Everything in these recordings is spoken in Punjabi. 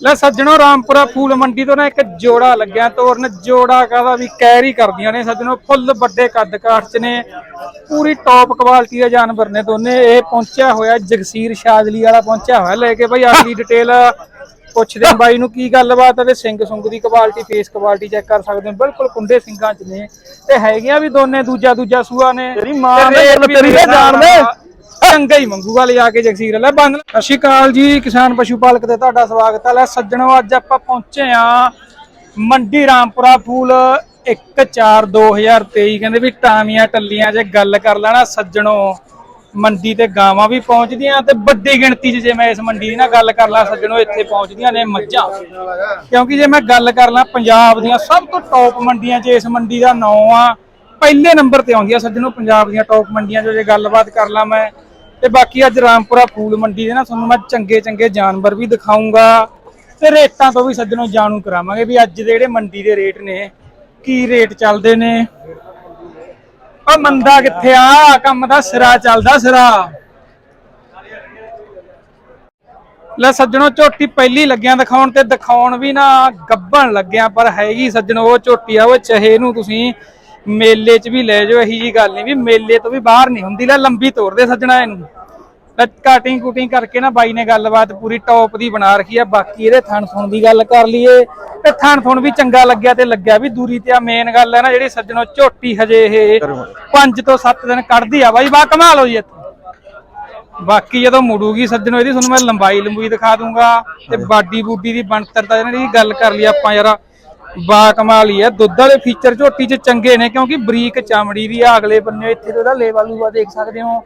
ਲੈ ਸੱਜਣੋ ਰਾਮਪੁਰਾ ਫੂਲ ਮੰਡੀ ਤੋਂ ਨਾ ਇੱਕ ਜੋੜਾ ਲੱਗਿਆ ਤੋਰਨ ਜੋੜਾ ਕਾਹਦਾ ਵੀ ਕੈਰੀ ਕਰਦੀਆਂ ਨੇ ਸੱਜਣੋ ਫੁੱਲ ਵੱਡੇ ਕੱਦ ਕਾਠ ਚ ਨੇ ਪੂਰੀ ਟੌਪ ਕੁਆਲਿਟੀ ਦੇ ਜਾਨਵਰ ਨੇ ਦੋਨੇ ਇਹ ਪਹੁੰਚਿਆ ਹੋਇਆ ਜਗਸੀਰ ਸ਼ਾਦਲੀ ਵਾਲਾ ਪਹੁੰਚਿਆ ਹੋਇਆ ਲੈ ਕੇ ਭਾਈ ਅਗਲੀ ਡਿਟੇਲ ਪੁੱਛਦੇ ਬਾਈ ਨੂੰ ਕੀ ਗੱਲਬਾਤ ਹੈ ਤੇ ਸਿੰਘ ਸੁੰਗ ਦੀ ਕੁਆਲਿਟੀ ਫੇਸ ਕੁਆਲਿਟੀ ਚੈੱਕ ਕਰ ਸਕਦੇ ਹੋ ਬਿਲਕੁਲ ਕੁੰਡੇ ਸਿੰਘਾਂ ਚ ਨੇ ਤੇ ਹੈਗੀਆਂ ਵੀ ਦੋਨੇ ਦੂਜਾ ਦੂਜਾ ਸੂਆ ਨੇ ਤੇਰੀ ਮਾਂ ਵੀ ਤੇਰੀ ਜਾਣਦੇ। ਚੰਗਾ ਹੀ ਮੰਗੂਗਾ ਲਿਆ ਕੇ ਜਗਸੀਰ ਲੈ ਬੰਦ ਸਤਿ ਸ਼੍ਰੀ ਅਕਾਲ ਜੀ, ਕਿਸਾਨ ਪਸ਼ੂ ਪਾਲਕ ਤੇ ਤੁਹਾਡਾ ਸਵਾਗਤ ਹੈ। ਲੈ ਸੱਜਣੋ, ਅੱਜ ਆਪਾਂ ਪਹੁੰਚੇ ਆ ਮੰਡੀ ਰਾਮਪੁਰਾ ਫੂਲ 14 2023 ਕਹਿੰਦੇ ਵੀ ਟਾਮੀਆਂ ਟੱਲੀਆਂ ਜੇ ਗੱਲ ਕਰ ਲੈਣਾ, ਸੱਜਣੋ, ਮੰਡੀ ਤੇ ਗਾਵਾਂ ਵੀ ਪਹੁੰਚਦੀਆਂ ਤੇ ਵੱਡੀ ਗਿਣਤੀ 'ਚ ਜੇ ਮੈਂ ਇਸ ਮੰਡੀ ਦੀ ਨਾ ਗੱਲ ਕਰ ਲਾਂ, ਸੱਜਣੋ, ਇੱਥੇ ਪਹੁੰਚਦੀਆਂ ਨੇ ਮੱਝਾਂ। ਕਿਉਂਕਿ ਜੇ ਮੈਂ ਗੱਲ ਕਰ ਲਾਂ ਪੰਜਾਬ ਦੀਆਂ ਸਭ ਤੋਂ ਟੌਪ ਮੰਡੀਆਂ 'ਚ ਇਸ ਮੰਡੀ ਦਾ ਨਾਂ ਆ, ਪਹਿਲੇ ਨੰਬਰ ਤੇ ਆਉਂਦੀ ਆ ਸੱਜਣੋ ਪੰਜਾਬ ਦੀਆਂ ਟੌਪ ਮੰਡੀਆਂ 'ਚ। ਜੇ ਗੱਲਬਾਤ ਕਰ ਲਾਂ ਮੈਂ ਤੇ ਬਾਕੀ ਅੱਜ ਰਾਮਪੁਰਾ ਫੂਲ ਮੰਡੀ ਦੇ ਨਾ ਤੁਹਾਨੂੰ ਮੈਂ ਚੰਗੇ ਚੰਗੇ ਜਾਨਵਰ ਵੀ ਦਿਖਾਉਂਗਾ ਤੇ ਰੇਟਾਂ ਤੋਂ ਵੀ ਸੱਜਣੋ ਜਾਣੂ ਕਰਾਵਾਂਗੇ ਵੀ ਅੱਜ ਦੇ ਜਿਹੜੇ ਮੰਡੀ ਦੇ ਰੇਟ ਨੇ, ਕੀ ਰੇਟ ਚੱਲਦੇ ਨੇ। ਉਹ ਮੰਦਾ ਕਿੱਥੇ ਆ? ਕੰਮ ਦਾ ਸਿਰਾ ਚੱਲਦਾ ਸਿਰਾ। ਲੈ ਸੱਜਣੋ, ਝੋਟੀ ਪਹਿਲੀ ਲੱਗਿਆ ਦਿਖਾਉਣ ਤੇ ਦਿਖਾਉਣ ਵੀ ਨਾ ਗੱਬਣ ਲੱਗਿਆ, ਪਰ ਹੈਗੀ ਸੱਜਣੋ ਉਹ ਝੋਟੀ ਆ, ਉਹ ਚਹੇ ਨੂੰ ਤੁਸੀਂ ਮੇਲੇ 'ਚ ਵੀ ਲੈ ਜਾਓ, ਇਹੀ ਜੀ ਗੱਲ ਨਹੀਂ ਵੀ ਮੇਲੇ ਤੋਂ ਵੀ ਬਾਹਰ ਨਹੀਂ ਹੁੰਦੀ, ਲੈ ਲੰਬੀ ਤੋਰਦੇ ਸੱਜਣਾ ਇਹਨੂੰ। ਕਟਿੰਗ ਕੁਟਿੰਗ ਕਰਕੇ ਨਾ ਬਾਈ ਨੇ ਗੱਲਬਾਤ ਪੂਰੀ ਟੌਪ ਦੀ ਬਣਾ ਰੱਖੀ ਆ, ਬਾਕੀ ਇਹਦੇ ਥਣ ਥਣ ਦੀ ਗੱਲ ਕਰ ਲਈਏ, ਤੇ ਥਣ ਥਣ ਵੀ ਚੰਗਾ ਲੱਗਿਆ ਤੇ ਲੱਗਿਆ ਵੀ ਦੂਰੀ ਤੇ ਆ ਮੇਨ ਗੱਲ ਹੈ ਨਾ ਜਿਹੜੀ ਸੱਜਣੋ ਝੋਟੀ ਹਜੇ ਇਹ 5 ਤੋਂ 7 ਦਿਨ ਕੱਢਦੀ ਆ ਬਾਈ, ਬਾ ਕਮਾਲ ਹੋ ਜੀ ਇੱਥੇ। ਬਾਕੀ ਜਦੋਂ ਮੁੜੂਗੀ ਸੱਜਣੋ ਇਹਦੀ, ਤੁਹਾਨੂੰ ਮੈਂ ਲੰਬਾਈ ਲੰਬੂਈ ਦਿਖਾ ਦੂੰਗਾ, ਤੇ ਬਾਡੀ ਬੂਡੀ ਦੀ ਬਣਤਰ ਦਾ ਇਹਨਾਂ ਦੀ ਗੱਲ ਕਰ ਲਈ ਆਪਾਂ ਯਾਰ ਬਾ ਕਮਾਲ ਹੀ ਹੈ। ਦੁੱਧ ਵਾਲੇ ਫੀਚਰ ਝੋਟੀ 'ਚ ਚੰਗੇ ਨੇ ਕਿਉਂਕਿ ਬਰੀਕ ਚਮੜੀ ਵੀ ਆ, ਅਗਲੇ ਬੰਨੇ ਇੱਥੇ ਤੇ ਉਹਦਾ ਲੇਵਾ ਲੂਵਾ ਦੇਖ ਸਕਦੇ ਹੋ।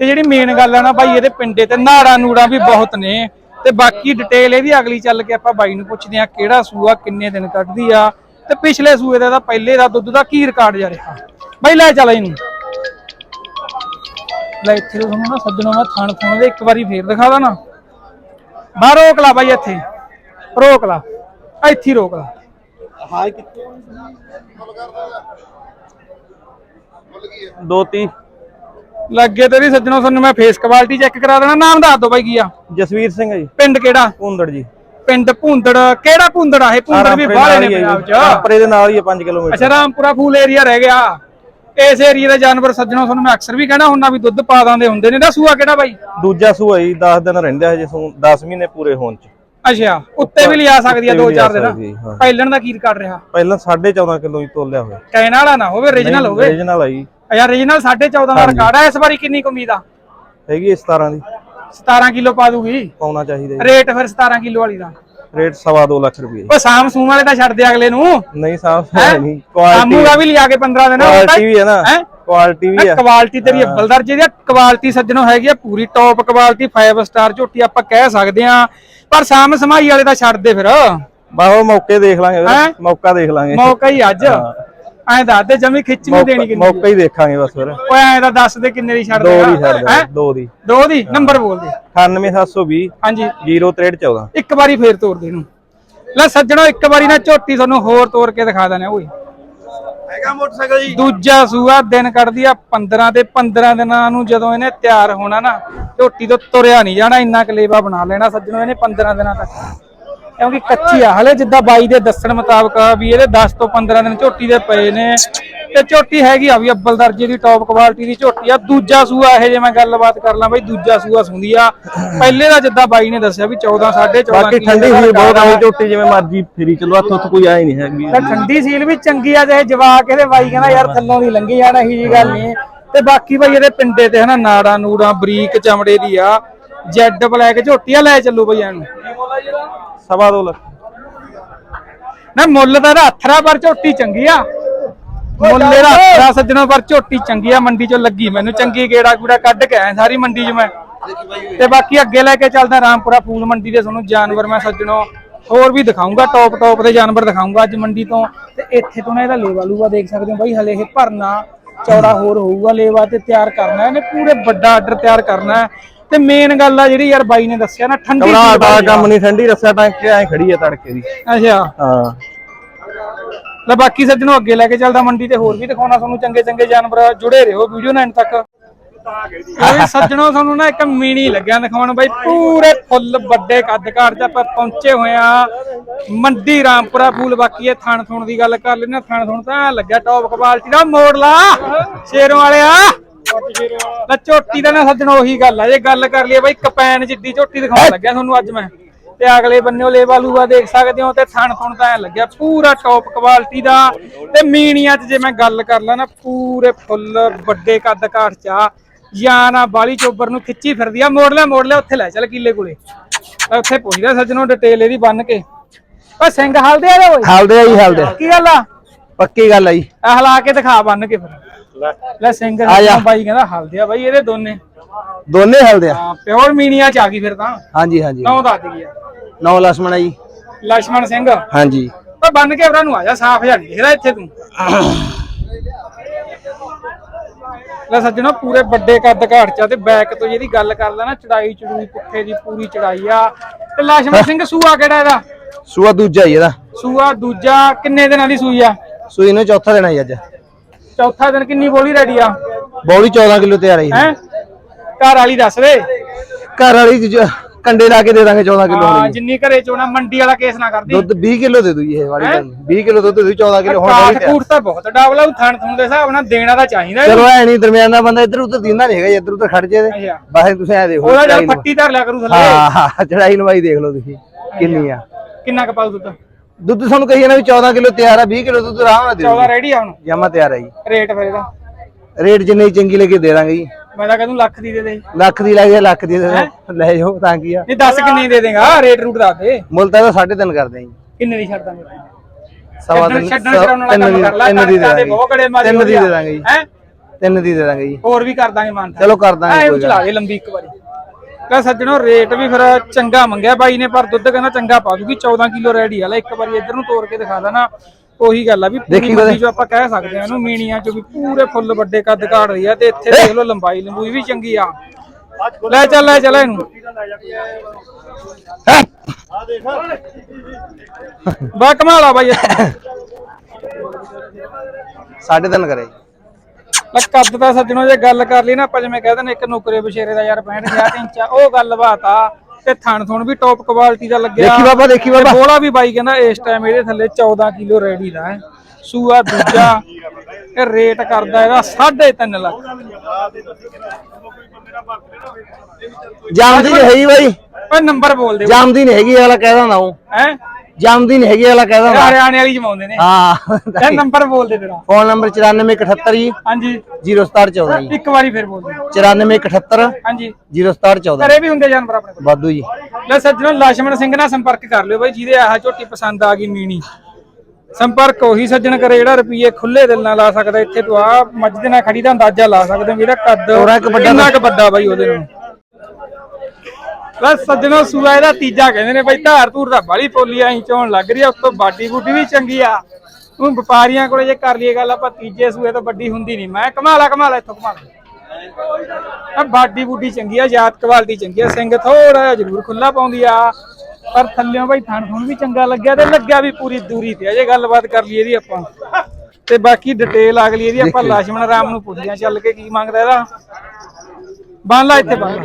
ਤੇ ਜਿਹੜੀ ਮੇਨ ਗੱਲ ਆ ਨਾ ਭਾਈ ਇਹਦੇ ਪਿੰਡੇ ਤੇ ਨਾੜਾ ਨੂੜਾ ਵੀ ਬਹੁਤ ਨੇ। ਤੇ ਬਾਕੀ ਡਿਟੇਲ ਇਹ ਵੀ ਅਗਲੀ ਚੱਲ ਕੇ ਆਪਾਂ ਬਾਈ ਨੂੰ ਪੁੱਛਦੇ ਆ ਕਿਹੜਾ ਸੂਆ ਕਿੰਨੇ ਦਿਨ ਕੱਢਦੀ ਆ। ਤੇ ਪਿਛਲੇ ਸੂਏ ਦਾ ਤਾਂ ਪਹਿਲੇ ਦਾ ਦੁੱਧ ਦਾ ਕੀ ਰਿਕਾਰਡ ਜਾ ਰਿਹਾ। ਬਾਈ, ਲੈ ਚੱਲ ਇਹਨੂੰ। ਲੈ ਇੱਥੇ ਤੁਹਾਨੂੰ ਨਾ ਸੱਜਣੋਂ ਮੈਂ ਥਣ ਥਣ ਦੇ ਇੱਕ ਵਾਰੀ ਫੇਰ ਦਿਖਾ ਦਾਂ ਨਾ। ਬਾਹਰ ਰੋਕ ਲਾ ਬਾਈ ਇੱਥੇ। ਰੋਕ ਲਾ। ਇੱਥੇ ਰੋਕ ਲਾ। ਹਾਂ ਕਿੱਥੇ ਦੋ ਤੀ ਲੱਗੇ ਤੇਰੀ ਸੱਜਣੋਂ ਤੁਹਾਨੂੰ ਮੈਂ ਫੇਸ ਕੁਆਲਿਟੀ ਚੈੱਕ ਕਰਾ ਦੇਣਾ ਨਾਮ ਦੱਸ ਦੋ ਬਾਈ ਕੀ ਆ? ਜਸਵੀਰ ਸਿੰਘ ਜੀ। ਪਿੰਡ ਕਿਹੜਾ? ਭੁੰਦੜ ਜੀ। ਪਿੰਡ ਭੁੰਦੜ ਕਿਹੜਾ ਭੁੰਦੜ ਆ ਇਹ? ਭੁੰਦੜ ਵੀ ਬਾਹਲੇ ਨੇ ਪੰਜਾਬ 'ਚ। ਆਪਰੇ ਦੇ ਨਾਲ ਹੀ ਹੈ 5 ਕਿਲੋਮੀਟਰ। ਅੱਛਾ ਰਾਮਪੁਰਾ ਫੂਲ ਏਰੀਆ ਰਹਿ ਗਿਆ। ਇਸ ਏਰੀਆ ਦੇ ਜਾਨਵਰ ਸੱਜਣੋਂ ਤੁਹਾਨੂੰ ਮੈਂ ਅਕਸਰ ਵੀ ਕਹਿਣਾ ਹੁੰਦਾ ਵੀ ਦੁੱਧ ਪਾ ਦਾਂਦੇ ਹੁੰਦੇ ਨੇ। ਦਾ ਸੂਆ ਕਿਹੜਾ ਬਾਈ? ਦੂਜਾ ਸੂਆ ਜੀ 10 ਦਿਨ ਰਹਿੰਦੇ ਹਜੇ 10 ਮਹੀਨੇ ਪੂਰੇ ਹੋਣ ਚ। ਅੱਛਾ ਉੱਤੇ ਵੀ ਲਿਆ ਸਕਦੀ ਆ ਉੱਤੇ ਵੀ 2-4 ਲਿਆ ਦਿਨ। ਸਕਦੀ, ਹਾਂ। ਪਹਿਲਣ ਦਾ ਕੀ ਕਰ ਰਿਹਾ? ਪਹਿਲਾਂ 14.5 ਕਿਲੋ ਹੀ ਤੋਲਿਆ ਹੋਇਆ। ਕਹਿਣ ਵਾਲਾ ਨਾ ਹੋਵੇ origignal ਹੋਵੇ। origignal ਆ ਜੀ। ਯਾਰ origignal 14.5 ਦਾ ਰਿਕਾਰਡ ਹੈ ਇਸ ਵਾਰੀ ਕਿੰਨੀ ਕੁ ਉਮੀਦ ਆ? ਹੈਗੀ 17 ਦੀ। 17 ਕਿਲੋ ਪਾ ਦੂਗੀ। ਪਾਉਣਾ ਚਾਹੀਦਾ ਜੀ। ਰੇਟ ਫਿਰ 17 ਕਿਲੋ ਵਾਲੀ ਦਾ। ਰੇਟ ਸਵਾ ਦੋ ਲੱਖ ਰੁਪਏ। ਉਹ ਸਾਮ ਸੂਮ ਵਾਲੇ ਤਾਂ ਛੱਡ ਦੇ ਅਗਲੇ ਨੂੰ। ਨਹੀਂ ਸਾਫ਼ ਨਹੀਂ ਕੁਆਲਿਟੀ ਆਮੂਗਾ ਵੀ ਲਿਆ ਕੇ 15 ਦਿਨ ਕੁਆਲਿਟੀ ਵੀ ਹੈ ਨਾ। ਹੈਂ? ਕੁਆਲਿਟੀ ਵੀ ਹੈ ਕੁਆਲਿਟੀ ਤੇਰੀ ਅੱਬਲ ਦਰਜੇ ਦੀ ਕੁਆਲਿਟੀ ਸੱਜਣੋ ਹੈਗੀ ਆ ਪੂਰੀ ਟੌਪ ਕੁਆਲਿਟੀ 5 ਸਟਾਰ ਝੋਟੀ ਆਪਾਂ ਕਹਿ ਸਕਦੇ ਆ ਪਰ ਸਾਮ ਸਮਾਈ ਵਾਲੇ ਤਾਂ ਛੱਡ ਦੇ ਫਿਰ। ਬਾਹੋ ਮੌਕੇ ਦੇਖ ਲਾਂਗੇ? ਮੌਕਾ ਦੇਖ ਲਾਂਗੇ। ਮੌਕਾ ਹੀ ਅੱਜ। ਐਂ ਦੱਸ ਦੇ ਜਮੀ ਖਿੱਚ ਨਹੀਂ ਦੇਣੀ ਕਿੰਨੀ। ਮੌਕਾ ਹੀ ਦੇਖਾਂਗੇ ਬਸ ਫਿਰ। ਓਏ ਐਂ ਤਾਂ ਦੱਸ ਦੇ ਕਿੰਨੇ ਦੀ ਛੱਡ ਦੋ ਦੀ ਦੇਗਾ ਛੱਡ ਹੈਂ? ਦੇ ਦੋ। ਦੀ ਦੋ? ਦੀ ਨੰਬਰ ਬੋਲ ਦੇ। 98720 ਹਾਂਜੀ। 0314 ਇੱਕ ਵਾਰੀ ਫੇਰ ਤੋੜ ਦੇ ਇਹਨੂੰ। ਲੈ ਸੱਜਣੋ ਇੱਕ ਵਾਰੀ ਨਾ ਝੋਟੀ ਤੁਹਾਨੂੰ ਹੋਰ ਤੋੜ ਕੇ ਦਿਖਾ ਦਨੇ ਓਏ। ਹੈਗਾ ਮੋਟਰਸਾਈਕਲ ਜੀ? ਦੂਜਾ ਸੂਆ, ਦਿਨ ਕੱਢਦੀ ਆ 15 ਤੇ 15 ਦਿਨਾਂ ਨੂੰ ਜਦੋਂ ਇਹਨੇ ਤਿਆਰ ਹੋਣਾ ਨਾ, ਝੋਟੀ ਤੋਂ ਤੁਰਿਆ ਨਹੀਂ ਜਾਣਾ, ਇੰਨਾ ਕਲੇਵਾ ਬਣਾ ਲੈਣਾ ਸੱਜਣੋ, ਇਹਨੇ 15 ਦਿਨਾਂ ਤੱਕ। ਕਿਉਂਕਿ ਕੱਚੀ ਆ। ਹਲੇ ਜਿੱਦਾਂ ਬਾਈ ਦੇ ਦੱਸਣ ਮੁਤਾਬਕ ਵੀ ਇਹਦੇ 10 ਤੋਂ 15 ਦਿਨ ਝੋਟੀ ਦੇ ਪਏ ਨੇ। ਤੇ ਝੋਟੀ ਹੈਗੀ ਆ ਵੀ ਅੱਬਲ ਦਰਜੇ ਦੀ ਟੌਪ ਕੁਆਲਿਟੀ ਦੀ ਝੋਟੀ ਆ। ਦੂਜਾ ਸੂਆ ਇਹ ਜੇ ਮੈਂ ਗੱਲਬਾਤ ਕਰ ਲਾਂ ਬਈ ਦੂਜਾ ਸੂਆ ਸੁੰਦੀ ਆ। ਪਹਿਲੇ ਦਾ ਜਿੱਦਾਂ ਬਾਈ ਨੇ ਦੱਸਿਆ ਵੀ 14 14.5 ਬਾਕੀ ਠੰਡੀ ਹੋਈ ਬਹੁਤ ਆਈ ਝੋਟੀ ਜਿਵੇਂ ਮਰਜ਼ੀ ਫੇਰੀ ਚਲੋ ਹੱਥ ਉੱਥ ਕੋਈ ਆਏ ਨਹੀਂ ਹੈਗੀ। ਤਾਂ ਠੰਡੀ ਸੀਲ ਵੀ ਚੰਗੀ ਆ ਚਾਹੇ ਜਵਾਕ ਇਹਦੇ ਬਾਈ ਕਹਿੰਦਾ ਯਾਰ ਥੱਲੋਂ ਦੀ ਲੰਘੀ ਜਾਣਾ ਇਹੀ ਜੀ ਗੱਲ ਨਹੀਂ ਤੇ ਬਾਕੀ ਬਾਈ ਇਹਦੇ ਪਿੰਡੇ ਤੇ ਹਨਾ ਨਾੜਾਂ ਨੂੜਾਂ ਬਰੀਕ ਚਮੜੇ ਦੀ ਆ। ਜੈਡ ਬਲੈਕ ਝੋਟੀਆਂ ਲੈ ਚੱਲੋ ਬਈ ਇਹਨੂੰ। ਸਵਾ ਦੋ ਲੱਖ ਨਾ ਮੁੱਲ ਤਾਂ ਇਹਦਾ ਹੱਥਰਾ ਪਰ ਝੋਟੀ ਚੰਗੀ ਆ। ਮੁੱਲ ਇਹਦਾ ਹੱਥਰਾ ਸੱਜਣੋਂ ਪਰ ਝੋਟੀ ਚੰਗੀ ਆ, ਮੰਡੀ ਚੋਂ ਲੱਗੀ ਮੈਨੂੰ ਚੰਗੀ ਗੇੜਾ ਗੂੜਾ ਕੱਢ ਕੇ ਆਇਆ ਸਾਰੀ ਮੰਡੀ 'ਚ ਮੈਂ। ਤੇ ਬਾਕੀ ਅੱਗੇ ਲੈ ਕੇ ਚੱਲਦਾ ਰਾਮਪੁਰਾ ਫੂਲ ਮੰਡੀ ਦੇ ਤੁਹਾਨੂੰ ਜਾਨਵਰ ਮੈਂ ਸੱਜਣੋਂ, ਹੋਰ ਵੀ ਦਿਖਾਉਂਗਾ ਟੌਪ ਟੌਪ ਦੇ ਜਾਨਵਰ ਦਿਖਾਉਂਗਾ ਅੱਜ ਮੰਡੀ ਤੋਂ। ਤੇ ਇੱਥੇ ਤੋਂ ਨਾ ਇਹਦਾ ਲੇਵਾ ਲੂਵਾ ਦੇਖ ਸਕਦੇ ਹੋ ਬਾਈ, ਹਲੇ ਇਹ ਭਰਨਾ, ਚੌੜਾ ਹੋਰ ਹੋਊਗਾ ਲੇਵਾ ਤੇ ਤਿਆਰ ਕਰਨਾ, ਇਹਨੇ ਪੂਰੇ ਵੱਡਾ ਆਰਡਰ ਤਿਆਰ ਕਰਨਾ। ਤੇ ਮੇਨ ਗੱਲ ਆ ਜਿਹੜੀ ਯਾਰ ਬਾਈ ਨੇ ਦੱਸਿਆ ਨਾ ਠੰਡੀ ਚੀਜ਼ ਦਾ ਆ। ਕੰਮ ਨਹੀਂ ਠੰਡੀ ਰੱਸਿਆ ਟਾਂਕੇ ਐ ਖੜੀ ਹੈ ਤੜਕੇ ਦੀ। ਅੱਛਾ। ਹਾਂ। ਲੈ ਬਾਕੀ ਸੱਜਣੋਂ ਅੱਗੇ ਲੈ ਕੇ ਚੱਲਦਾ ਮੰਡੀ ਤੇ ਹੋਰ ਵੀ ਦਿਖਾਉਣਾ ਤੁਹਾਨੂੰ ਚੰਗੇ ਚੰਗੇ ਜਾਨਵਰ ਜੁੜੇ ਰਹੋ ਵੀਡੀਓ ਨਾਲ end ਤੱਕ। ਸੱਜਣੋ ਤੁਹਾਨੂੰ ਨਾ ਇੱਕ ਮੀਣੀ ਲੱਗਿਆ ਦਿਖਾਉਣ। ਬਾਈ ਪੂਰੇ ਫੁੱਲ ਵੱਡੇ ਕੱਦ ਘਾਟ ਤੇ ਆਪਾਂ ਪਹੁੰਚੇ ਹੋਏ ਆ। ਮੰਡੀ ਰਾਮਪੁਰਾ ਫੂਲ ਬਾਕੀ ਇਹ ਥਣ ਥੁਣ ਦੀ ਗੱਲ ਕਰ ਲੈਣਾ ਥਣ ਥੁਣ ਤਾਂ ਲੱਗਿਆ ਟੌਪ ਕੁਆਲਿਟੀ ਦਾ। ਮੋੜ ਲਾ ਸ਼ੇਰੋਂ ਵਾਲਿਆ। ਲੈ ਝੋਟੀ ਦਾ ਨਾ ਸੱਜਣੋ ਉਹੀ ਗੱਲ ਆ। ਜੇ ਗੱਲ ਕਰ ਲਈਏ ਬਾਈ ਕਪੈਨ ਜਿੱਡੀ ਝੋਟੀ ਦਿਖਾਉਣ ਲੱਗਿਆ ਤੁਹਾਨੂੰ ਅੱਜ ਮੈਂ। ਤੇ ਅਗਲੇ ਬੰਨਿਓ ਲੇਵਾ ਲੂਆ ਦੇਖ ਸਕਦੇ ਹੋ ਤੇ ਥਣ ਥੁਣ ਤਾਂ ਐਂ ਲੱਗਿਆ। ਪੂਰਾ ਟੌਪ ਕੁਆਲਿਟੀ ਦਾ। ਤੇ ਮੀਣੀਆਂ 'ਚ ਜੇ ਮੈਂ ਗੱਲ ਕਰ ਲਾਂ ਨਾ ਪੂਰੇ ਫੁੱਲ ਵੱਡੇ ਕੱਦ ਕਾਠ 'ਚ ਆ। ਜਾਂ ਨਾ ਬਾਲੀ ਚੋਬਰ ਨੂੰ ਖਿੱਚੀ ਫਿਰਦੀ ਆ। ਮੋੜ ਲੈ ਮੋੜ ਲੈ ਉੱਥੇ ਲੈ ਚੱਲ ਕਿੱਲੇ ਕੋਲੇ। ਉੱਥੇ ਪਹੁੰਚਦਾ ਸੱਜਣੋ ਡਿਟੇਲ ਇਹਦੀ ਬੰਨ ਕੇ। ਓ ਸਿੰਘ ਹਲਦੇ ਆ ਓਏ? ਹਲਦੇ ਆ ਜੀ ਹਲਦੇ ਕੀ ਗੱਲ ਆ? ਪੱਕੀ ਗੱਲ ਆ ਜੀ। ਆ ਹਲਾ ਕੇ ਦਿਖਾ ਬੰਨ ਕੇ ਫਿਰ। ਲੈ। ਸਿੰਘ ਬਾਈ ਕਹਿੰਦਾ ਹਲਦੇ ਆ ਬਾਈ ਇਹਦੇ ਦੋਨੇ। ਦੋਨੇ ਹਲਦੇ ਆ। ਹਾਂ ਪਿਓਰ ਮੀਨੀਆ ਚ ਆ ਗਈ ਫਿਰ ਤਾਂ। ਹਾਂਜੀ ਹਾਂਜੀ। ਨੌ ਦੱਸ ਗਈ ਆ ਨੌ ਲక్ష్మణ ਆ ਜੀ। ਲక్ష్మణ ਸਿੰਘ। ਹਾਂਜੀ। ਓ ਬੰਨ ਕੇ ਭਰਾ ਨੂੰ ਆ ਜਾ ਸਾਫ਼ ਜਾਨੀ ਇਹਦਾ ਇੱਥੇ ਤੂੰ। ਲੈ ਸੱਜਣਾ ਪੂਰੇ ਵੱਡੇ ਕੱਦ ਘਾਟ ਚਾ ਤੇ ਬੈਕ ਤੋਂ ਜਿਹਦੀ ਗੱਲ ਕਰਦਾ ਨਾ ਚੜਾਈ ਚੜੂਈ ਪੁੱਠੇ ਦੀ ਪੂਰੀ ਚੜਾਈ ਆ। ਤੇ ਲਾਸ਼ਮਣ ਸਿੰਘ ਸੂਆ ਕਿਹੜਾ ਇਹਦਾ? ਸੂਆ ਦੂਜਾ ਹੀ ਇਹਦਾ। ਸੂਆ ਦੂਜਾ ਕਿੰਨੇ ਦਿਨਾਂ ਦੀ ਸੂਈ ਆ? ਸੂਈ ਨੂੰ ਚੌਥਾ ਦਿਨ ਆਈ ਅੱਜ। ਚੌਥਾ ਦਿਨ ਕਿੰਨੀ ਬੋਲੀ ਰੈਡੀ ਆ? ਬੋਲੀ 14 ਕਿਲੋ ਤਿਆਰ ਆਈ ਹੈ? ਘਰ ਵਾਲੀ ਦੱਸ ਦੇ। ਘਰ ਵਾਲੀ ਕੰਡੇ ਲਾ ਕੇ ਦੇ ਦਾਂਗੇ 14 ਕਿਲੋ ਹਾਂ ਹੁਣ ਜਿੰਨੀ ਘਰੇ ਚੋਣਾ ਮੰਡੀ ਵਾਲਾ ਕੇਸ ਨਾ ਕਰਦੀ। ਦੁੱਧ 20 ਕਿਲੋ ਦੇ ਦੂ ਜੀ ਇਹ ਵਾਲੀ ਗੱਲ। 20 ਕਿਲੋ ਦੁੱਧ ਦੇ ਦੂ 14 ਕਿਲੋ ਹੁਣ ਤਿਆਰ। ਕੂਟ ਤਾਂ ਬਹੁਤ ਡਾਵਲਾ ਉਹ ਥਣ ਥਣ ਦੇ ਹਿਸਾਬ ਨਾਲ ਦੇਣਾ ਤਾਂ ਚਾਹੀਦਾ ਇਹਨੂੰ। ਚਲੋ ਐ ਨਹੀਂ ਦਰਮਿਆਨ ਦਾ ਬੰਦਾ ਇੱਧਰ ਉੱਧਰ ਦਿੰਦਾ ਨਹੀਂ ਹੈਗਾ ਜੀ, ਇੱਧਰ ਉੱਧਰ ਖੜ ਜੇ ਤੇ। ਅੱਛਾ। ਬਸ ਤੁਸੀਂ ਐ ਦੇਖੋ ਉਹਦਾ ਚੜਾਈ ਜਦ ਨੂੰ। ਫੱਟੀ ਧਰ ਲਿਆ ਕਰੂ ਥੱਲੇ। ਹਾਂ ਹਾਂ ਚੜਾਈ ਨੂੰ ਬਾਈ ਦੇਖ ਲਓ ਤੁਸੀਂ ਕਿੰਨੀ ਆ। ਕਿੰਨਾ ਕੁ ਪਾਉ ਦੁੱਧ? ਦੁੱਧ ਤੁਹਾਨੂੰ ਕਹੀ ਨਾ ਵੀ 14 ਕਿਲੋ ਤਿਆਰ ਆ 20 ਕਿਲੋ ਦੁੱਧ ਆਰਾਮ ਨਾਲ ਦੇ 14 ਰੈਡੀ ਆ ਹੁਣ। ਜਮਾ ਤਿਆਰ ਆ ਜੀ। ਰੇਟ ਫਿਰ ਇਹਦਾ। ਰੇਟ ਜਿੰਨੀ ਚੰਗੀ ਲੱਗੇ ਦੇ ਦਾਂਗੇ ਜੀ। ਮੈਂ ਤਾਂ ਕਹਿੰਦਾ ਲੱਖ ਦੀ ਦੇ ਦੇ। ਲੱਖ ਦੀ ਲੱਗੇ ਲੱਖ ਦੀ ਦੇ। ਲੈ ਜਾਓ ਤਾਂ ਕੀ ਆ? ਨਹੀਂ ਦੱਸ ਕਿੰਨੀ ਦੇ ਦੇਗਾ? ਰੇਟ ਰੂਟ ਦੱਸ ਦੇ। ਮੁੱਲ ਤਾਂ ਇਹਦਾ 3.5 ਕਰਦੇ ਆ ਜੀ। ਕਿੰਨੇ ਦੀ ਛੱਡ ਦਾਂਗੇ? ਸਵਾ ਛੱਡਣ ਤਿੰਨ ਛੱਡਣ ਕਰਾਉਣ ਵਾਲਾ ਕੰਮ ਕਰ ਲੈ ਤਿੰਨ ਦੀ ਦੇ ਦਾਂਗੇ ਤਿੰਨ ਦੀ ਦੇ ਦਾਂਗੇ ਜੀ। ਹੈ? ਤਿੰਨ ਦੀ ਦੇ ਦਾਂਗੇ ਜੀ। ਹੋਰ ਵੀ ਕਰ ਦਾਂਗੇ ਮਾਨਤਾ। ਚਲੋ ਕਰ ਦਾਂਗੇ ਕੋਈ ਚਲਾ ਦੇ ਲੰਬੀ ਇੱਕ ਵਾਰੀ। ਕਹ ਸੱਜਣੋ ਰੇਟ ਵੀ ਫਿਰ ਚੰਗਾ ਮੰਗਿਆ। ਬਾਈ ਨੇ ਪਰ ਦੁੱਧ ਕਹਿੰਦਾ ਚੰਗਾ ਪਾ ਦੂਗੀ। 14 ਕਿਲੋ ਰੈਡੀ ਵਾਲਾ ਇੱਕ ਵਾਰੀ ਇੱਧਰ ਨੂੰ ਤੋੜ ਕੇ ਦਿਖਾ ਦੇਣਾ। ਉਹੀ ਗੱਲ ਆ ਵੀ ਪੂਰੀ ਦੇਖੀ ਮੰਡੀ ਜੋ ਆਪਾਂ ਕਹਿ ਸਕਦੇ ਆ ਇਹਨੂੰ ਮੀਣੀਆਂ ਚ ਵੀ ਪੂਰੇ ਫੁੱਲ ਵੱਡੇ ਕੱਦ ਕਾੜ ਰਹੀ ਆ ਤੇ ਇੱਥੇ ਦੇਖ ਲਓ ਲੰਬਾਈ ਲੰਬੂਈ ਵੀ ਚੰਗੀ ਆ। ਲੈ ਚੱਲ ਲੈ ਚੱਲ ਇਹਨੂੰ? ਬਾ ਕਮਾਲ ਆ ਬਾਈ। ਸਾਢੇ ਤਿੰਨ ਕਰੇ। ਲੈ ਕੱਦ ਦਾ ਸੱਜਣੋ ਜੇ ਗੱਲ ਕਰ ਲਈ ਨਾ ਆਪਾਂ ਜਿਵੇਂ ਕਹਿੰਦੇ ਨੇ ਇੱਕ ਨੁਕਰੇ ਬਸ਼ੇਰੇ ਦਾ ਯਾਰ 65 60 ਇੰਚ ਆ ਉਹ ਗੱਲ ਬਾਤ ਆ। ਤੇ ਥਣ ਥੁਣ ਵੀ ਟੌਪ ਕੁਆਲਿਟੀ ਦਾ ਲੱਗਿਆ। ਦੇਖੀ ਬਾਬਾ ਦੇਖੀ ਬਾਬਾ। ਬੋਲਾ ਵੀ ਬਾਈ ਕਹਿੰਦਾ ਇਸ ਟਾਈਮ ਇਹਦੇ ਥੱਲੇ 14 ਕਿਲੋ ਰੈਡੀ ਦਾ ਹੈ। ਸੂਆ ਦੂਜਾ ਇਹ ਰੇਟ ਕਰਦਾ ਇਹਦਾ 3.5 ਲੱਖ। ਜਾਮਦੀ ਨਹੀਂ ਹੈਗੀ ਬਾਈ। ਓਏ ਨੰਬਰ ਬੋਲ ਦੇ। ਜਾਮਦੀ ਨਹੀਂ ਹੈਗੀ ਅਗਲਾ ਕਹਿ ਦਿੰਦਾ ਉਹ। ਹੈ? ਜੰਮਦੀ ਨਹੀਂ ਹੈਗੀ ਅਗਲਾ ਹਰਿਆਣੇ ਵਾਲੀ ਜਮਾਉਂਦੇ ਨੇ। ਹਾਂ ਇਹ ਨੰਬਰ ਬੋਲ ਦੇ ਤੇਰਾ ਫੋਨ ਨੰਬਰ 9478 ਜੀ। ਹਾਂਜੀ। 0714 ਜੀ। ਇੱਕ ਵਾਰੀ ਫਿਰ ਬੋਲ ਦੇ 9478 ਹਾਂਜੀ। 0714 ਘਰੇ ਵੀ ਹੁੰਦੇ ਜਾਨਵਰ ਆਪਣੇ ਕੋਲ। ਜੀ। ਲੈ ਸੱਜਣੋ ਲక్ష్మణ ਸਿੰਘ ਨਾਲ ਸੰਪਰਕ ਕਰ ਲਿਓ ਬਾਈ ਜਿਹਦੇ ਆਹ ਝੋਟੀ ਪਸੰਦ ਆ ਗਈ ਮੀਣੀ। ਸੰਪਰਕ ਉਹੀ ਸੱਜਣ ਕਰੇ ਜਿਹੜਾ ਰੁਪਈਏ ਖੁੱਲੇ ਦਿਲ ਨਾਲ ਲਾ ਸਕਦਾ। ਇੱਥੇ ਤੂੰ ਆ ਮੱਝ ਦੇ ਨਾਲ ਖੜੀ ਦਾ ਅੰਦਾਜ਼ਾ ਲਾ ਸਕਦਾ ਮੇਰਾ ਕੱਦ ਕਿੰਨਾ ਕੁ ਵੱਡਾ ਬਾਈ ਉਹਦੇ ਨਾਲ। ਬਸ ਸੱਜਣਾ ਸੂਆ ਇਹਦਾ ਤੀਜਾ ਕਹਿੰਦੇ ਨੇ ਬਈ ਧਾਰ ਧੂਰ ਦਾ ਬਾਲੀ ਪੋਲੀ ਆਹੀਂ ਚੋਣ ਲੱਗ ਰਹੀ ਆ ਉਸ ਬਾਡੀ ਬੂਟੀ ਵੀ ਚੰਗੀ ਆ। ਉਹ ਵਪਾਰੀਆਂ ਕੋਲੇ ਜੇ ਕਰ ਲਈਏ ਗੱਲ ਆਪਾਂ ਤੀਜੇ ਸੂਏ ਤੋਂ ਵੱਡੀ ਹੁੰਦੀ ਨਹੀਂ। ਮੈਂ ਕਮਾਲਾ ਕਮਾਲਾ ਇੱਥੋਂ ਕਮਾਲਾ ਆ ਬਾਡੀ ਬੂਟੀ ਚੰਗੀ ਆ ਯਾਦ ਕੁਆਲਿਟੀ ਚੰਗੀ ਆ ਸਿੰਘ ਥੋੜਾ ਜਿਹਾ ਜ਼ਰੂਰ ਖੁੱਲਾ ਪਾਉਂਦੀ ਆ। ਪਰ ਥੱਲਿਓਂ ਬਈ ਥਣ ਥਣ ਵੀ ਚੰਗਾ ਲੱਗਿਆ ਤੇ ਲੱਗਿਆ ਵੀ ਪੂਰੀ ਦੂਰੀ ਤੇ ਅਜੇ ਗੱਲਬਾਤ ਕਰ ਲਈਏ ਇਹਦੀ ਆਪਾਂ। ਤੇ ਬਾਕੀ ਡਿਟੇਲ ਅਗਲੀ ਇਹਦੀ ਆਪਾਂ ਲਾਸ਼ਮਣ ਰਾਮ ਨੂੰ ਪੁੱਛਦੇ ਆ ਚੱਲ ਕੇ ਕੀ ਮੰਗਦਾ ਇਹਦਾ। ਬੰਨ ਲਾ ਇੱਥੇ ਬੰਨ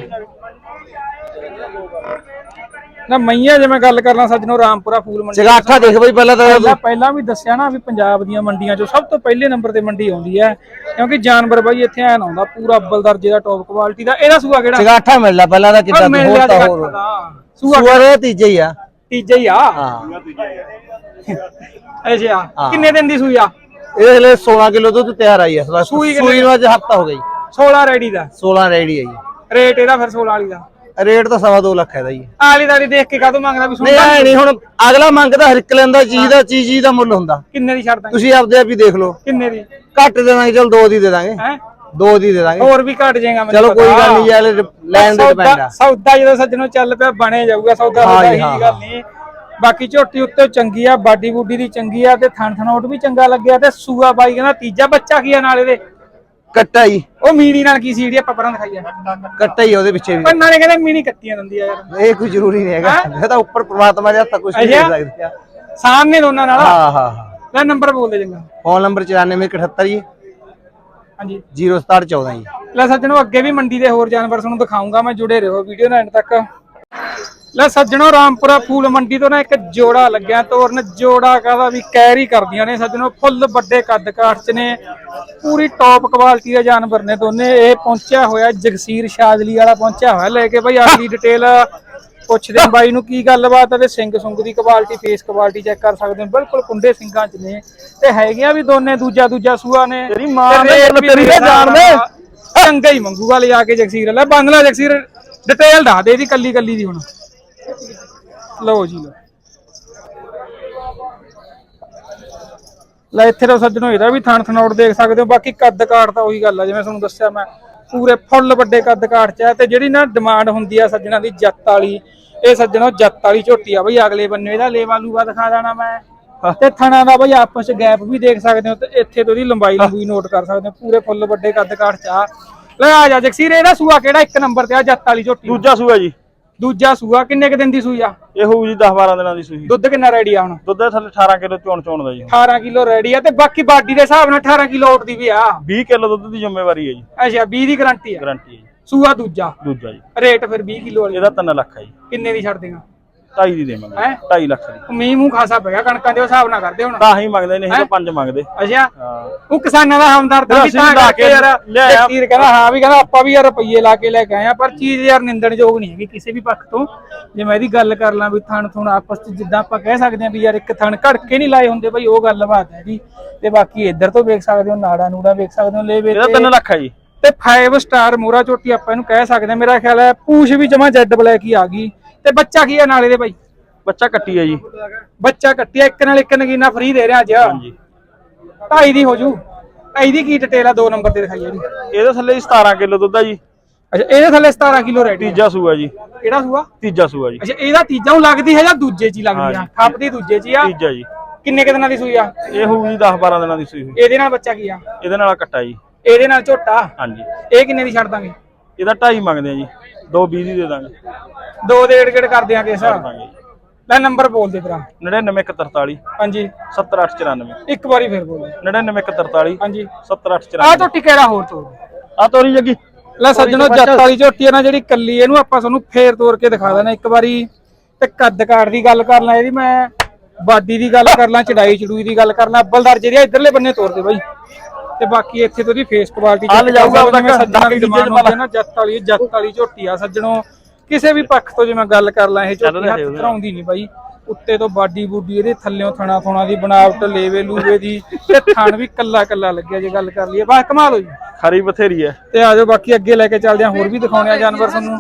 ਨਾ ਮਈਆਂ ਜੇ ਮੈਂ ਗੱਲ ਕਰਨਾ ਸੱਜਣੋ ਰਾਮਪੁਰਾ ਫੂਲ ਮੰਡੀ ਚਗਾਠਾ ਦੇਖ ਬਾਈ ਪਹਿਲਾਂ ਤਾਂ ਪਹਿਲਾਂ ਪਹਿਲਾਂ ਵੀ ਦੱਸਿਆ ਨਾ ਵੀ ਪੰਜਾਬ ਦੀਆਂ ਮੰਡੀਆਂ 'ਚੋਂ ਸਭ ਤੋਂ ਪਹਿਲੇ ਨੰਬਰ ਤੇ ਮੰਡੀ ਆਉਂਦੀ ਹੈ ਕਿਉਂਕਿ ਜਾਨਵਰ ਬਾਈ ਇੱਥੇ ਐਨ ਆਉਂਦਾ ਪੂਰਾ ਅੱਬਲ ਦਰਜੇ ਦਾ ਟੌਪ ਕੁਆਲਿਟੀ ਦਾ। ਇਹਦਾ ਸੂਆ ਕਿਹੜਾ? ਚਗਾਠਾ ਮਿਲਦਾ ਪਹਿਲਾਂ ਤਾਂ ਕਿੱਦਾਂ ਹੋਰ ਤਾਂ ਹੋਰ। ਸੂਆ ਸੂਆ ਦੇ ਤੀਜੇ ਹੀ ਆ। ਤੀਜਾ ਹੀ ਆ? ਹਾਂ। ਅੱਛਾ ਕਿੰਨੇ ਦਿਨ ਦੀ ਸੂਈ ਆ? ਇਹ ਹਲੇ 16 ਕਿਲੋ ਦੁੱਧ ਤਿਆਰ ਆਈ ਹੈ ਸੂਈ ਸੂਈ ਨੂੰ ਅੱਜ ਹਫਤਾ ਹੋ ਜੀ। 16 ਰੈਡੀ ਦਾ। 16 ਰੈਡੀ ਹੈ ਜੀ। ਰੇਟ ਇਹਦਾ ਫਿਰ 16 ਵਾਲੀ ਦਾ। ਰੇਟ ਤਾਂ ਸਵਾ ਦੋ ਲੱਖ ਹੈ ਦਾ ਜੀ। ਆਲੀ ਦਾਲੀ ਦੇਖ ਕੇ ਕਾਹਤੋਂ ਮੰਗਦਾ ਵੀ ਨਹੀਂ ਸੁਣਦਾ ਐ ਨਹੀਂ ਹੁਣ ਅਗਲਾ ਮੰਗਦਾ ਹਰ ਇੱਕ ਲੈਂਦਾ ਚੀਜ਼ ਦਾ ਚੀਜ਼ ਚੀਜ਼ ਦਾ ਮੁੱਲ ਹੁੰਦਾ। ਕਿੰਨੇ ਦੀ ਛੱਡ ਦਾਂਗੇ? ਤੁਸੀਂ ਆਪਦੇ ਆਪ ਹੀ ਦੇਖ ਲਓ। ਕਿੰਨੇ ਦੀ? ਘੱਟ ਦੇ ਦਾਂਗੇ ਚਲ ਦੋ ਦੀ ਦੇ ਦਾਂਗੇ। ਹੈ? ਦੋ ਦੀ ਦੇ ਦਾਂਗੇ। ਹੋਰ ਵੀ ਘਟ ਜਾਏਗਾ ਮੈਨੂੰ ਚਲੋ ਕੋਈ ਪਤਾ। ਗੱਲ ਨਹੀਂ ਯਾਰ ਲੈਣ ਦੇ ਡਿਪੈਂਡ ਸੌਦਾ ਆ। ਸੌਦਾ ਜਦੋਂ ਸੱਜਣੋਂ ਚੱਲ ਪਿਆ ਬਣੇ ਜਾਊਗਾ ਸੌਦਾ ਹਾਂ ਸੌਦਾ ਜੀ, ਹੀ ਹਾਂ, ਗੱਲ ਨਹੀਂ। ਬਾਕੀ ਝੋਟੀ ਉੱਤੇ ਚੰਗੀ ਆ ਬਾਡੀ ਬੂਡੀ ਦੀ ਚੰਗੀ ਆ ਤੇ ਥਣ ਥਣੋਟ ਵੀ ਚੰਗਾ ਲੱਗਿਆ ਤੇ ਸੂਆ ਬਾਈ ਕਹਿੰਦਾ ਤੀਜਾ ਬੱਚਾ ਕੀ ਆ ਨਾਲ ਇਹਦੇ? ਕੱਟਾ ਹੀ ਉਹ ਮੀਣੀ ਨਾਲ ਕੀ ਸੀੜੀ ਆਪਾਂ ਪਰਾਂ ਦਿਖਾਈਆ ਕੱਟਾ ਹੀ ਆ ਉਹਦੇ ਪਿੱਛੇ ਵੀ। ਪਰ ਨਾਲੇ ਕਹਿੰਦੇ ਮੀਣੀ ਕੱਟੀਆਂ ਦਿੰਦੀ ਆ ਯਾਰ। ਇਹ ਕੋਈ ਜ਼ਰੂਰੀ ਨਹੀਂ ਹੈਗਾ। ਇਹ ਤਾਂ ਉੱਪਰ ਪ੍ਰਮਾਤਮਾ ਦੇ ਹੱਥ ਕੁਝ ਨਹੀਂ। ਸਕਦੇ ਆ। ਸਾਹਮਣੇ ਦੋਨਾਂ ਨਾਲ। ਹਾਂ ਹਾਂ ਹਾਂ। ਲੈ ਨੰਬਰ ਬੋਲ ਦੇ ਚੰਗਾ। ਫੋਨ ਨੰਬਰ 9478 ਜੀ। ਹਾਂਜੀ। 0714 ਜੀ। ਲੈ ਸੱਜਣੋ ਅੱਗੇ ਵੀ ਮੰਡੀ ਦੇ ਹੋਰ ਜਾਨਵਰ ਤੁਹਾਨੂੰ ਦਿਖਾਉਂਗਾ। ਮੈਂ ਜੁੜੇ ਰਹੋ ਵੀਡੀਓ ਨਾਲ ਐਂਡ ਤੱਕ। ਲੈ ਸੱਜਣੋ ਰਾਮਪੁਰਾ ਫੂਲ ਮੰਡੀ ਤੋਂ ਨਾ ਇੱਕ ਜੋੜਾ ਲੱਗਿਆ ਤੋਰਨ। ਜੋੜਾ ਕਾਹਦਾ? ਵੀ ਕਹਿਰ ਹੀ ਕਰਦੀਆਂ ਨੇ ਸੱਜਣੋ ਫੁੱਲ ਵੱਡੇ ਕੱਦ ਕਾਠ ਚ ਨੇ। ਪੂਰੀ ਟੌਪ ਕੁਆਲਿਟੀ ਦੇ ਜਾਨਵਰ ਨੇ ਦੋਨੇ। ਇਹ ਪਹੁੰਚਿਆ ਹੋਇਆ ਜਗਸੀਰ ਸ਼ਾਦਲੀ ਵਾਲਾ ਪਹੁੰਚਿਆ ਹੋਇਆ ਲੈ ਕੇ ਬਈ। ਅਗਲੀ ਡਿਟੇਲ ਪੁੱਛਦੇ ਹਾਂ ਬਾਈ ਨੂੰ ਕੀ ਗੱਲਬਾਤ ਹੈ ਤੇ ਸਿੰਘ ਸੁੰਗ ਦੀ ਕੁਆਲਿਟੀ ਫੇਸ ਕੁਆਲਿਟੀ ਚੈੱਕ ਕਰ ਸਕਦੇ ਹੋ। ਬਿਲਕੁਲ ਕੁੰਡੇ ਸਿੰਘਾਂ ਚ ਨੇ ਤੇ ਹੈਗੀਆਂ ਵੀ ਦੋਨੇ ਦੂਜਾ ਦੂਜਾ ਸੂਆ ਨੇ। ਤੇਰੀ ਮਾਂ ਦੇ ਵੀ ਤੇਰੀ ਮੇਰੇ ਦੇ ਜਾਣ ਦੇ। ਨਾਲ ਚੰਗਾ ਹੀ ਮੰਗੂਗਾ ਲਿਜਾ ਕੇ ਜਗਸੀਰ। ਲੈ ਬੰਗਲਾ ਜਗਸੀਰ। ਡਿਟੇਲ ਦੱਸ ਦੇ ਇਹਦੀ ਕੱਲੀ ਕੱਲੀ ਦੀ ਹੁਣ। ਲਓ ਜੀ ਲਓ। ਲੈ ਇੱਥੇ ਤਾਂ ਸੱਜਣੋ ਇਹਦਾ ਵੀ ਥਣ ਥਣੌੜ ਦੇਖ ਸਕਦੇ ਹੋ ਬਾਕੀ ਕੱਦ ਕਾਠ ਤਾਂ ਉਹੀ ਗੱਲ ਆ ਜਿਵੇਂ ਤੁਹਾਨੂੰ ਦੱਸਿਆ ਮੈਂ ਪੂਰੇ ਫੁੱਲ ਵੱਡੇ ਕੱਦ ਕਾਠ ਚ ਹੈ ਤੇ ਜਿਹੜੀ ਨਾ ਡਿਮਾਂਡ ਹੁੰਦੀ ਆ ਸੱਜਣਾ ਦੀ ਜੱਤ ਵਾਲੀ ਇਹ ਸੱਜਣੋ ਜੱਤ ਵਾਲੀ ਝੋਟੀ ਆ ਬਈ ਅਗਲੇ ਬੰਨੇ ਇਹਦਾ ਲੇਵਾ ਲੂਵਾ ਦਿਖਾ ਦੇਣਾ ਮੈਂ। ਤੇ ਥਣਾ ਦਾ ਬਈ ਆਪਸ ਚ ਗੈਪ ਵੀ ਦੇਖ ਸਕਦੇ ਹੋ ਤੇ ਇੱਥੇ ਤੋਂ ਦੀ ਲੰਬਾਈ ਲੰਬੂਈ ਨੋਟ ਕਰ ਸਕਦੇ ਹੋ ਪੂਰੇ ਫੁੱਲ ਵੱਡੇ ਕੱਦ ਕਾਠ ਚ ਆ। ਲੈ ਆ ਜਾ ਜਗਸੀਰ ਇਹਦਾ ਸੂਆ ਕਿਹੜਾ? ਇੱਕ ਨੰਬਰ ਤੇ ਆ ਜੱਤ ਵਾਲੀ ਝੋਟੀ। ਦੂਜਾ ਸੂਆ ਜੀ। ਦੂਜਾ ਸੂਆ ਕਿੰਨੇ ਕ ਦਿਨ ਦੀ ਸੂਈ ਆ? ਇਹ ਹੋਊ ਜੀ 10 12 ਦਿਨਾਂ ਦੀ ਸੂਈ। ਦੁੱਧ ਕਿੰਨਾ ਰੈਡੀ ਆ ਹੁਣ? ਦੁੱਧ ਦੇ ਥੱਲੇ 18 ਕਿਲੋ ਚੋਣ ਚੋਣ ਦਾ ਜੀ 18 ਕਿਲੋ ਰੈਡੀ ਆ ਤੇ ਬਾਕੀ ਬਾਡੀ ਦੇ ਹਿਸਾਬ ਨਾਲ 18 ਕਿਲੋ ਉੱਠਦੀ ਵੀ ਆ। 20 ਕਿਲੋ ਦੁੱਧ ਦੀ ਜ਼ਿੰਮੇਵਾਰੀ ਹੈ ਜੀ। ਅੱਛਾ 20 ਦੀ ਗਾਰੰਟੀ ਆ। ਗਾਰੰਟੀ ਹੈ ਜੀ। ਸੂਆ ਦੂਜਾ। ਦੂਜਾ ਜੀ। ਰੇਟ ਫਿਰ 20 ਕਿਲੋ ਵਾਲੀ। ਇਹਦਾ 3 ਲੱਖ ਹੈ ਜੀ। ਕਿੰਨੇ ਦੀ ਛੱਡ ਦੇਗਾ 2.5 ਦੀ ਦੇਵਾਂਗੇ। ਹੈਂ? 2.5 ਲੱਖ ਦੀ। ਮੀਂਹ ਮੂੰਹ ਖਾਸਾ ਪਿਆ ਕਣਕਾਂ ਦੇ ਹਿਸਾਬ ਨਾਲ ਕਰਦੇ ਹੁਣ। ਤਾਂ ਹੀ ਮੰਗਦੇ ਨੇ ਇਹ ਤਾਂ ਪੰਜ ਮੰਗਦੇ। ਅੱਛਾ। ਹਾਂ। ਉਹ ਕਿਸਾਨਾਂ ਦਾ ਹਮਦਰਦ ਵੀ ਅਸੀਂ ਤਾਂ ਲਾ ਕਰਕੇ ਕੇ ਯਾਰ ਲਿਆਇਆ। ਜਗਸੀਰ ਕਹਿੰਦਾ ਹਾਂ ਵੀ ਕਹਿੰਦਾ ਆਪਾਂ ਵੀ ਯਾਰ ਰੁਪਈਏ ਲਾ ਕੇ ਲੈ ਕੇ ਆਏ ਆ ਪਰ ਚੀਜ਼ ਯਾਰ ਨਿੰਦਣਯੋਗ ਨਹੀਂ ਹੈਗੀ ਕਿਸੇ ਵੀ ਪੱਖ ਤੋਂ। ਜੇ ਮੈਂ ਇਹਦੀ ਗੱਲ ਕਰ ਲਾਂ ਵੀ ਥਣ ਥੁਣ ਆਪਸ ਚ ਜਿੱਦਾਂ ਆਪਾਂ ਕਹਿ ਸਕਦੇ ਹਾਂ ਵੀ ਯਾਰ ਇੱਕ ਥਣ ਘੜ ਕੇ ਨਹੀਂ ਲਾਏ ਹੁੰਦੇ ਬਈ ਉਹ ਗੱਲਬਾਤ ਹੈ ਜੀ। ਤੇ ਬਾਕੀ ਇੱਧਰ ਤੋਂ ਵੇਖ ਸਕਦੇ ਹੋ ਨਾੜਾ ਨੂੜਾ ਵੇਖ ਸਕਦੇ ਹੋ ਲੇਵੇ ਇਹਦਾ 3 ਲੱਖ ਹੈ ਜੀ। ਤੇ 5 ਸਟਾਰ ਮੋਰਾ ਚੋਟੀ ਆਪਾਂ ਇਹਨੂੰ ਕਹਿ ਸਕਦੇ ਹਾਂ ਮੇਰਾ ਖਿਆਲ ਹੈ ਪੂਛ ਵੀ ਜਮਾ ਜੈਡ ਬਲੈਕ ਹੀ ਆ ਗਈ। ਤੇ ਬੱਚਾ ਕੀ ਹੈ ਨਾਲੇ ਦੇ ਬਾਈ? ਬੱਚਾ ਕੱਟੀ ਹੈ ਜੀ। ਬੱਚਾ ਕੱਟਿਆ ਇੱਕ ਨਾਲ ਇੱਕ ਨਗੀਨਾ ਫ੍ਰੀ ਦੇ ਰਿਹਾ ਅੱਜ। ਹਾਂਜੀ। ਢਾਈ ਦੀ ਹੋ ਜੂ। ਢਾਈ ਦੀ ਕੀ ਡਿਟੇਲ ਆ? ਦੋ ਨੰਬਰ ਤੇ ਦਿਖਾਈ ਇਹਦੀ ਇਹਦੇ ਥੱਲੇ ਜੀ 17 ਕਿਲੋ ਦੁੱਧ ਹੈ ਜੀ। ਅੱਛਾ ਇਹਦੇ ਥੱਲੇ 17 ਕਿਲੋ ਰੈਡੀ ਤੀਜਾ ਸੂਆ ਜੀ। ਕਿਹੜਾ ਸੂਆ? ਤੀਜਾ ਸੂਆ ਜੀ। ਅੱਛਾ ਇਹਦਾ ਤੀਜਾ ਨੂੰ ਲੱਗਦੀ ਹੈ ਜਾਂ ਦੂਜੇ ਚ ਹੀ ਲੱਗਦੀ ਆ। ਖੱਪਦੀ ਦੂਜੇ ਚ ਆ? ਤੀਜਾ ਜੀ। ਕਿੰਨੇ ਕੁ ਦਿਨਾਂ ਦੀ ਸੂਈ ਆ? ਇਹ ਹੋਊ ਜੀ 10 12 ਦਿਨਾਂ ਦੀ ਸੂਈ ਹੋਈ ਇਹਦੇ ਨਾਲ ਬੱਚਾ ਕੀ ਆ? ਇਹਦੇ ਨਾਲ ਕੱਟਾ ਜੀ। ਇਹਦੇ ਨਾਲ ਝੋਟਾ? ਹਾਂਜੀ। ਇਹ ਕਿੰਨੇ ਦੀ ਛੱਡ ਦਾਂਗੇ? ਇਹਦਾ 2.5 ਮੰਗਦੇ ਆ ਜੀ। 2.20 ਦੀ ਦੇ ਦਾਂਗੇ। ਦੋ ਦੇ ਏੜ ਕਰ ਦਿਆਂਗੇ ਇਸ ਕਰ ਦਾਂਗੇ। ਲੈ ਨੰਬਰ ਬੋਲ ਦੇ ਭਰਾ। 99143 ਹਾਂਜੀ। 70894 ਇੱਕ ਵਾਰੀ ਫਿਰ ਬੋਲ। 99143 ਹਾਂਜੀ। 70894 ਆ ਝੋਟੀ ਕਿਹੜਾ ਹੋਰ ਤੋੜ? ਆ ਤੋਰੀ ਜੱਗੀ। ਲੈ ਸੱਜਣੋ ਜੱਟ ਵਾਲੀ ਝੋਟੀ ਹੈ ਨਾ ਜਿਹੜੀ ਕੱਲੀ ਇਹਨੂੰ ਆਪਾਂ ਤੁਹਾਨੂੰ ਫੇਰ ਤੋੜ ਕੇ ਦਿਖਾ ਦੇਣਾ ਇੱਕ ਵਾਰੀ। ਤੇ ਕੱਦ ਕਾਠ ਦੀ ਗੱਲ ਕਰ ਲਾਂ ਇਹਦੀ ਮੈਂ ਬਾਡੀ ਦੀ ਗੱਲ ਕਰ ਲਾਂ ਚੜਾਈ ਚੜੂਈ ਦੀ ਗੱਲ ਕਰ ਲਾਂ। ਅੱਬਲਦਾਰ ਜਿਹੜੀ ਆ ਇਧਰਲੇ ਬੰਨੇ ਤੋੜ ਦੇ ਬਾਈ। ਤੇ ਬਾਕੀ ਇੱਥੇ ਤੋਂ ਦੀ ਫੇਸ ਕੁਆਲਿਟੀ ਆ ਲੈ ਜਾਊਗਾ ਉਹਦਾ ਸੱਜਣਾ ਦੀ ਡਿਮਾਂਡ ਹੁੰਦੀ ਨਾ ਜੱਟ ਵਾਲੀ ਜੱਟ ਵਾਲੀ ਝੋਟੀ ਆ ਸੱਜਣੋ ਕਿਸੇ ਵੀ ਪੱਖ ਤੋਂ ਜੇ ਮੈਂ ਗੱਲ ਕਰ ਲਾਂ ਇਹ ਝੋਟੀ ਹੱਥ। ਧਰਾਉਂਦੀ ਨਹੀਂ ਬਾਈ। ਉੱਤੇ ਤੋਂ ਬਾਡੀ ਬੂਡੀ ਇਹਦੇ ਥੱਲਿਓਂ ਥਣਾ ਥੋਣਾ ਦੀ ਬਣਾਵਟ ਲੇਵੇ ਲੂਵੇ ਦੀ ਤੇ ਥਣ ਵੀ ਕੱਲਾ ਕੱਲਾ ਲੱਗਿਆ ਜੇ ਗੱਲ ਕਰ ਲਈਏ। ਬਸ ਕਮਾਲ ਹੋ ਜੀ ਖਰੀ ਬਥੇਰੀ ਹੈ। ਤੇ ਆਜੋ ਬਾਕੀ ਅੱਗੇ ਲੈ ਕੇ ਚੱਲਦੇ ਹਾਂ ਹੋਰ ਵੀ ਦਿਖਾਉਣੇ ਆ ਜਾਨਵਰ ਤੁਹਾਨੂੰ।